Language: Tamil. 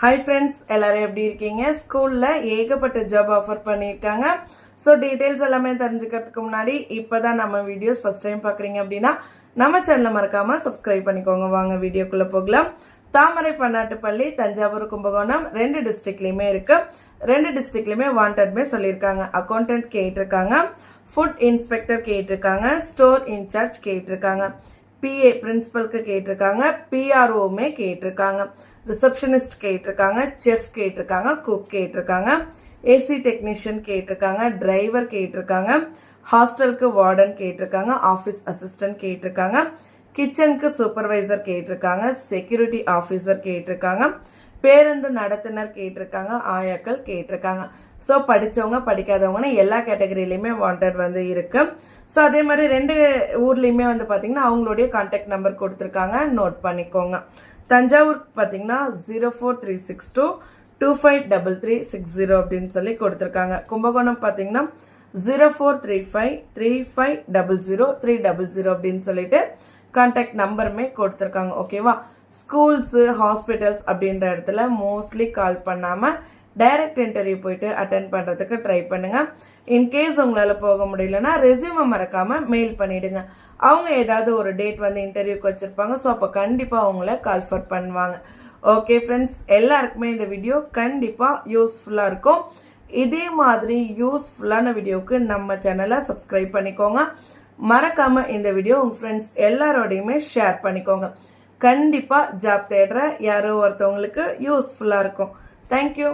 ஹாய் ஃப்ரெண்ட்ஸ் எல்லாரும் எப்படி இருக்கீங்க? ஸ்கூலில் ஏகப்பட்ட ஜாப் ஆஃபர் பண்ணியிருக்காங்க. ஸோ டீட்டெயில்ஸ் எல்லாமே தெரிஞ்சுக்கிறதுக்கு முன்னாடி இப்போ தான் நம்ம வீடியோஸ் ஃபஸ்ட் டைம் பார்க்குறீங்க அப்படின்னா நம்ம சேனலை மறக்காமல் சப்ஸ்கிரைப் பண்ணிக்கோங்க. வாங்க வீடியோக்குள்ளே போகலாம். தாமரை பன்னாட்டுப்பள்ளி தஞ்சாவூர் கும்பகோணம் ரெண்டு டிஸ்ட்ரிக்ட்லேயுமே இருக்குது ரெண்டு டிஸ்ட்ரிக்ட்லேயுமே வாண்டட்மே சொல்லியிருக்காங்க. அக்கௌண்டன்ட் கேட்டிருக்காங்க. ஃபுட் இன்ஸ்பெக்டர் கேட்டிருக்காங்க. ஸ்டோர் இன்சார்ஜ் கேட்டிருக்காங்க. பிஏ பிரின்சிபல்க்கு கேட்டிருக்காங்க பிஆர்ஓமே கேட்டிருக்காங்க. ரிசப்ஷனிஸ்ட் கேட்டிருக்காங்க செஃப் கேட்டிருக்காங்க குக் கேட்டிருக்காங்க. ஏசி டெக்னீஷியன் கேட்டிருக்காங்க டிரைவர் கேட்டிருக்காங்க. ஹாஸ்டலுக்கு வார்டன் கேட்டிருக்காங்க ஆஃபீஸ் அசிஸ்டன்ட் கேட்டிருக்காங்க. கிச்சனுக்கு சூப்பர்வைசர் கேட்டிருக்காங்க செக்யூரிட்டி ஆஃபீஸர் கேட்டிருக்காங்க. பேருந்து நடத்துனர் கேட்டிருக்காங்க ஆயாக்கள் கேட்டிருக்காங்க. ஸோ படித்தவங்க படிக்காதவங்கன்னு எல்லா கேட்டகரியிலையுமே வாண்டட் வந்து இருக்குது ஸோ அதே மாதிரி ரெண்டு ஊர்லேயுமே வந்து பார்த்தீங்கன்னா அவங்களுடைய கான்டாக்ட் நம்பர் கொடுத்துருக்காங்க. நோட் பண்ணிக்கோங்க. தஞ்சாவூர் பார்த்தீங்கன்னா zero four three six two two five double three six zero அப்படின்னு சொல்லி கொடுத்துருக்காங்க. கும்பகோணம் பார்த்தீங்கன்னா zero four three five three five double zero three double zero அப்படின்னு சொல்லிட்டு கான்டாக்ட் நம்பருமே கொடுத்துருக்காங்க ஓகேவா ஸ்கூல்ஸு ஹாஸ்பிட்டல்ஸ் அப்படின்ற இடத்துல மோஸ்ட்லி கால் பண்ணாமல் டைரக்ட் இன்டர்வியூ போயிட்டு அட்டன் பண்ணுறதுக்கு ட்ரை பண்ணுங்கள் இன்கேஸ் உங்களால் போக முடியலன்னா ரெஸ்யூமை மறக்காமல் மெயில் பண்ணிவிடுங்க அவங்க ஏதாவது ஒரு டேட் வந்து இன்டர்வியூக்கு வச்சுருப்பாங்க ஸோ அப்போ கண்டிப்பாக அவங்கள கால்ஃபர் பண்ணுவாங்க. ஓகே ஃப்ரெண்ட்ஸ் எல்லாருக்குமே இந்த வீடியோ கண்டிப்பாக யூஸ்ஃபுல்லாக இருக்கும். இதே மாதிரி யூஸ்ஃபுல்லான வீடியோவுக்கு நம்ம சேனலை சப்ஸ்கிரைப் பண்ணிக்கோங்க. மறக்காமல் இந்த வீடியோ உங்கள் ஃப்ரெண்ட்ஸ் எல்லாரோடையுமே ஷேர் பண்ணிக்கோங்க. கண்டிப்பாக ஜாப் தேடுற யாரோ ஒருத்தவங்களுக்கு யூஸ்ஃபுல்லாக இருக்கும். தேங்க்யூ